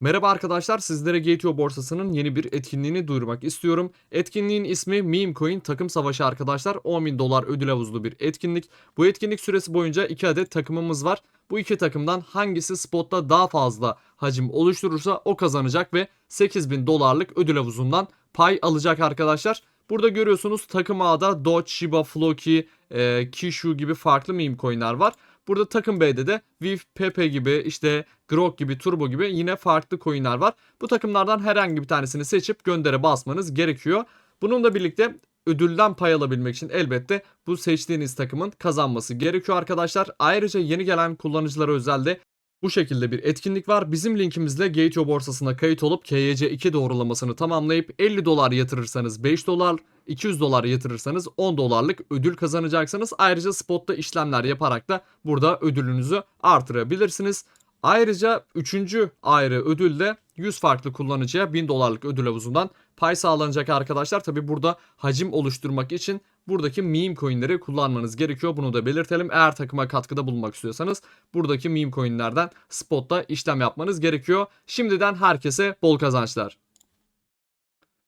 Merhaba arkadaşlar, sizlere GTO borsasının yeni bir etkinliğini duyurmak istiyorum. Etkinliğin ismi Meme Coin Takım Savaşı arkadaşlar. 10.000 dolar ödül havuzlu bir etkinlik. Bu etkinlik süresi boyunca 2 adet takımımız var. Bu iki takımdan hangisi spotta daha fazla hacim oluşturursa o kazanacak ve 8000 dolarlık ödül havuzundan pay alacak arkadaşlar. Burada görüyorsunuz takım A'da Doge, Shiba, Floki, e, Kishu gibi farklı meme coinler var. Burada takım B'de de Viv, Pepe gibi işte Grok gibi Turbo gibi yine farklı coinler var. Bu takımlardan herhangi bir tanesini seçip göndere basmanız gerekiyor. Bununla birlikte ödülden pay alabilmek için elbette bu seçtiğiniz takımın kazanması gerekiyor arkadaşlar. Ayrıca yeni gelen kullanıcılara özel de bu şekilde bir etkinlik var. Bizim linkimizle Gateo borsasına kayıt olup KYC2 doğrulamasını tamamlayıp 50 dolar yatırırsanız 5 dolar, 200 dolar yatırırsanız 10 dolarlık ödül kazanacaksınız. Ayrıca spotta işlemler yaparak da burada ödülünüzü artırabilirsiniz. Ayrıca 3. ayrı ödül de 100 farklı kullanıcıya 1000 dolarlık ödül havuzundan pay sağlanacak arkadaşlar. Tabi burada hacim oluşturmak için buradaki meme coinleri kullanmanız gerekiyor. Bunu da belirtelim. Eğer takıma katkıda bulunmak istiyorsanız buradaki meme coinlerden spotta işlem yapmanız gerekiyor. Şimdiden herkese bol kazançlar.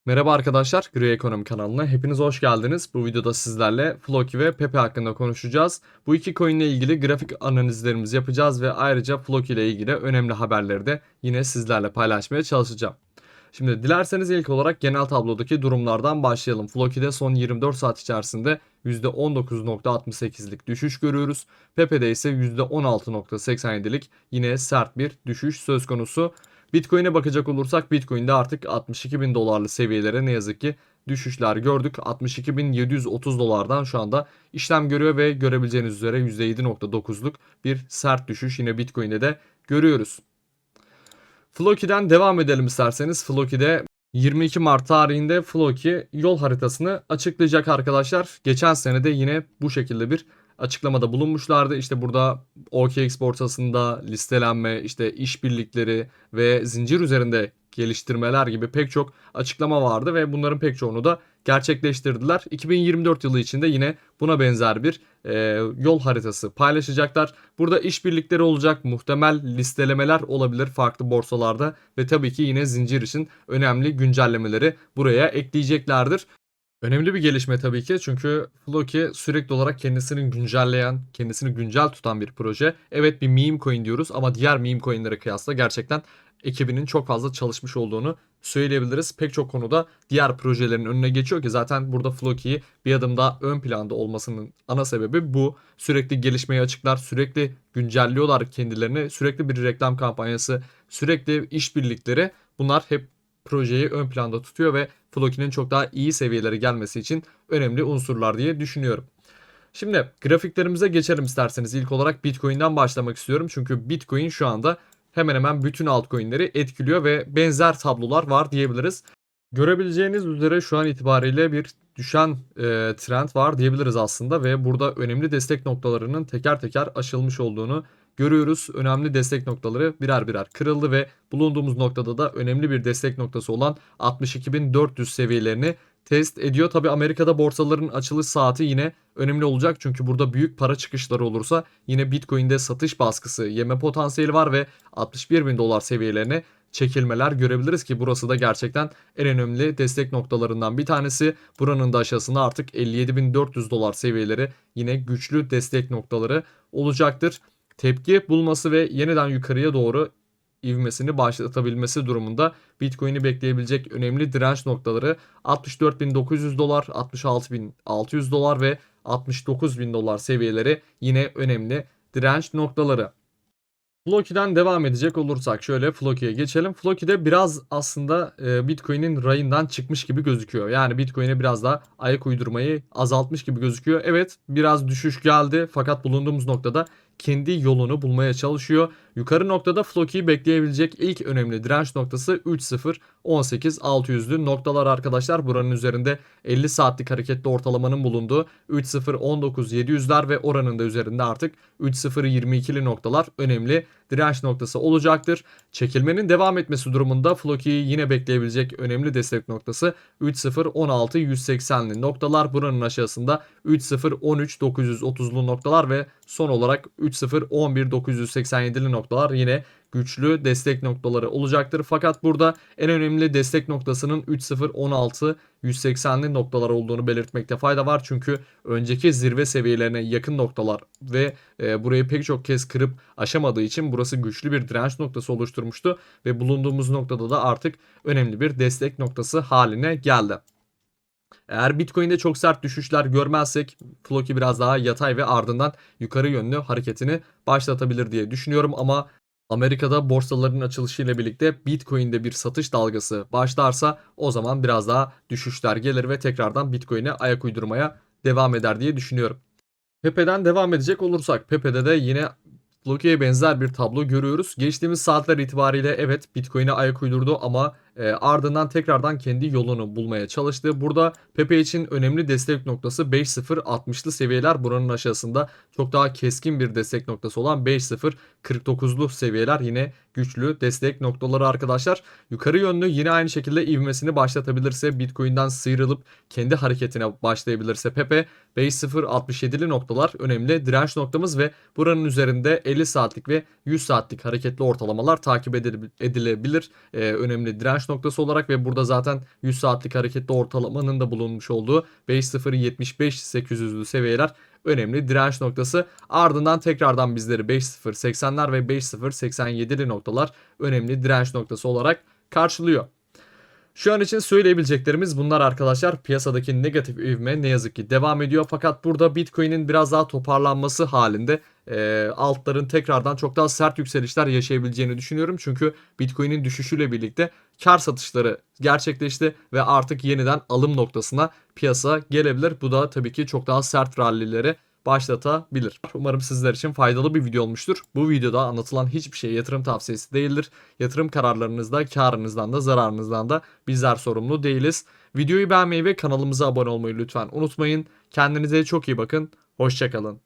Merhaba arkadaşlar, Gri Ekonomi kanalına hepiniz hoş geldiniz. Bu videoda sizlerle Floki ve Pepe hakkında konuşacağız. Bu iki coin ile ilgili grafik analizlerimizi yapacağız ve ayrıca Floki ile ilgili önemli haberleri de yine sizlerle paylaşmaya çalışacağım. Şimdi dilerseniz ilk olarak genel tablodaki durumlardan başlayalım. Floki'de son 24 saat içerisinde %19.68'lik düşüş görüyoruz. Pepe'de ise %16.87'lik yine sert bir düşüş söz konusu. Bitcoin'e bakacak olursak Bitcoin'de artık 62 bin dolarlı seviyelere ne yazık ki düşüşler gördük. 62.730 dolardan şu anda işlem görüyor ve görebileceğiniz üzere %7.9'luk bir sert düşüş yine Bitcoin'de de görüyoruz. Floki'den devam edelim isterseniz. Floki'de 22 Mart tarihinde Floki yol haritasını açıklayacak arkadaşlar. Geçen sene de yine bu şekilde bir açıklamada bulunmuşlardı. İşte burada OKX borsasında listelenme, işte işbirlikleri ve zincir üzerinde geliştirmeler gibi pek çok açıklama vardı ve bunların pek çoğunu da gerçekleştirdiler. 2024 yılı içinde yine buna benzer bir e, yol haritası paylaşacaklar. Burada işbirlikleri olacak, muhtemel listelemeler olabilir farklı borsalarda ve tabii ki yine zincir için önemli güncellemeleri buraya ekleyeceklerdir. Önemli bir gelişme tabii ki çünkü Floki sürekli olarak kendisini güncelleyen, kendisini güncel tutan bir proje. Evet bir meme coin diyoruz ama diğer meme coinlere kıyasla gerçekten ekibinin çok fazla çalışmış olduğunu söyleyebiliriz. Pek çok konuda diğer projelerin önüne geçiyor ki zaten burada Floki'yi bir adım daha ön planda olmasının ana sebebi bu. Sürekli gelişmeyi açıklar, sürekli güncelliyorlar kendilerini, sürekli bir reklam kampanyası, sürekli işbirlikleri bunlar hep projeyi ön planda tutuyor ve Floki'nin çok daha iyi seviyelere gelmesi için önemli unsurlar diye düşünüyorum. Şimdi grafiklerimize geçelim isterseniz. İlk olarak Bitcoin'den başlamak istiyorum. Çünkü Bitcoin şu anda hemen hemen bütün altcoin'leri etkiliyor ve benzer tablolar var diyebiliriz. Görebileceğiniz üzere şu an itibariyle bir düşen e, trend var diyebiliriz aslında ve burada önemli destek noktalarının teker teker aşılmış olduğunu görüyoruz. Önemli destek noktaları birer birer kırıldı ve bulunduğumuz noktada da önemli bir destek noktası olan 62.400 seviyelerini test ediyor. Tabi Amerika'da borsaların açılış saati yine önemli olacak. Çünkü burada büyük para çıkışları olursa yine Bitcoin'de satış baskısı yeme potansiyeli var ve 61 bin dolar seviyelerine çekilmeler görebiliriz ki burası da gerçekten en önemli destek noktalarından bir tanesi. Buranın da aşağısında artık 57.400 dolar seviyeleri yine güçlü destek noktaları olacaktır. Tepki bulması ve yeniden yukarıya doğru ivmesini başlatabilmesi durumunda Bitcoin'i bekleyebilecek önemli direnç noktaları 64.900 dolar, 66.600 dolar ve 69.000 dolar seviyeleri yine önemli direnç noktaları. Floki'den devam edecek olursak şöyle Floki'ye geçelim. Floki'de biraz aslında e, Bitcoin'in rayından çıkmış gibi gözüküyor. Yani Bitcoin'e biraz daha ayak uydurmayı azaltmış gibi gözüküyor. Evet biraz düşüş geldi fakat bulunduğumuz noktada kendi yolunu bulmaya çalışıyor. Yukarı noktada Floki'yi bekleyebilecek ilk önemli direnç noktası 3.0.18.600'lü noktalar arkadaşlar. Buranın üzerinde 50 saatlik hareketli ortalamanın bulunduğu 3.0.19.700'ler ve oranın da üzerinde artık 3.0.22'li noktalar önemli direnç noktası olacaktır. Çekilmenin devam etmesi durumunda Floki'yi yine bekleyebilecek önemli destek noktası 3.0.16.180'li noktalar. Buranın aşağısında 3.0.13.930'lu noktalar ve son olarak 3.0 11.987'li noktalar yine güçlü destek noktaları olacaktır. Fakat burada en önemli destek noktasının 3.0 16 180'li noktalar olduğunu belirtmekte fayda var. Çünkü önceki zirve seviyelerine yakın noktalar ve e, burayı pek çok kez kırıp aşamadığı için burası güçlü bir direnç noktası oluşturmuştu ve bulunduğumuz noktada da artık önemli bir destek noktası haline geldi. Eğer Bitcoin'de çok sert düşüşler görmezsek Floki biraz daha yatay ve ardından yukarı yönlü hareketini başlatabilir diye düşünüyorum ama Amerika'da borsaların açılışıyla birlikte Bitcoin'de bir satış dalgası başlarsa o zaman biraz daha düşüşler gelir ve tekrardan Bitcoin'e ayak uydurmaya devam eder diye düşünüyorum. Pepe'den devam edecek olursak Pepe'de de yine Floki'ye benzer bir tablo görüyoruz. Geçtiğimiz saatler itibariyle evet Bitcoin'e ayak uydurdu ama e, ardından tekrardan kendi yolunu bulmaya çalıştı. Burada Pepe için önemli destek noktası 5.0-60'lı seviyeler. Buranın aşağısında çok daha keskin bir destek noktası olan 5.0-49'lu seviyeler yine güçlü destek noktaları arkadaşlar. Yukarı yönlü yine aynı şekilde ivmesini başlatabilirse Bitcoin'den sıyrılıp kendi hareketine başlayabilirse Pepe 5.0-67'li noktalar önemli direnç noktamız ve buranın üzerinde 50 saatlik ve 100 saatlik hareketli ortalamalar takip edile- edilebilir. Ee, önemli direnç noktası olarak ve burada zaten 100 saatlik hareketli ortalamanın da bulunmuş olduğu 5.075-800'lü seviyeler önemli direnç noktası. Ardından tekrardan bizleri 5.080'ler ve 5.087'li noktalar önemli direnç noktası olarak karşılıyor. Şu an için söyleyebileceklerimiz bunlar arkadaşlar. Piyasadaki negatif ivme ne yazık ki devam ediyor. Fakat burada Bitcoin'in biraz daha toparlanması halinde e, altların tekrardan çok daha sert yükselişler yaşayabileceğini düşünüyorum. Çünkü Bitcoin'in düşüşüyle birlikte kar satışları gerçekleşti ve artık yeniden alım noktasına piyasa gelebilir. Bu da tabii ki çok daha sert rallilere başlatabilir. Umarım sizler için faydalı bir video olmuştur. Bu videoda anlatılan hiçbir şey yatırım tavsiyesi değildir. Yatırım kararlarınızda karınızdan da zararınızdan da bizler sorumlu değiliz. Videoyu beğenmeyi ve kanalımıza abone olmayı lütfen unutmayın. Kendinize çok iyi bakın. Hoşçakalın.